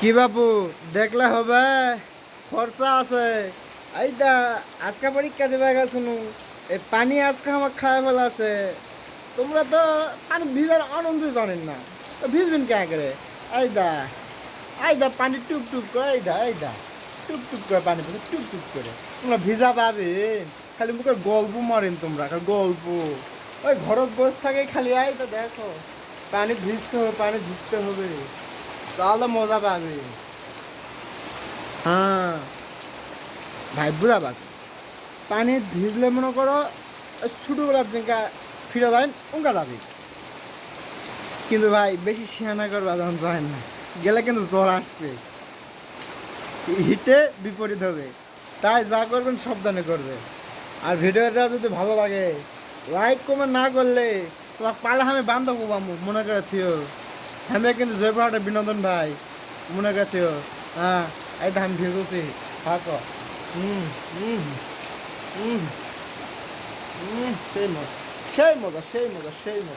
কি বাপু, দেখলে হবে? খরচা আছে। এই দা আজকে পরীক্ষা দেবে গেছুনু এই পানি আজকে আমার খায় ফেলা আছে। তোমরা তো পানি ভিজার আনন্দ জানেন না। তো ভিজবেন কে করে এই দা পানি টুক টুক করে এই দা এই দা টুক টুক করে পানি পড়ে টুক টুক করে। তোমরা ভিজা পাবেন। খালি মুখে গল্প মারেন তোমরা গল্প। ওই ঘরত বসে থাকে খালি আই তো দেখো। পানি ভিজতে হবে, পানি ভিজতে হবে। তাহলে মজা পাবে হ্যাঁ ভাই বুঝাবা পানি ভিজলে মনে করো ছোটোবেলার যেটা ফিরে যায় উঙ্কা যাবে। কিন্তু ভাই বেশি শিয়ানা করবা যখন যায় না গেলে কিন্তু জ্বর আসবে। হিটে বিপরীত হবে। তাই যা করবেন সাবধানে করবে আর ভিডিওটা যদি ভালো লাগে লাইক কমেন্ট না করলে তোমার পালে আমি বান্ধব মনে করে থিও আমি কিন্তু জয়পুরহাটে বিনোদন ভাই। মনে গেছে হ্যাঁ এই ধান ভেজেছি থাকো। হুম হুম হুম হুম সেই মজা সেই মজা সেই মজা সেই মজা।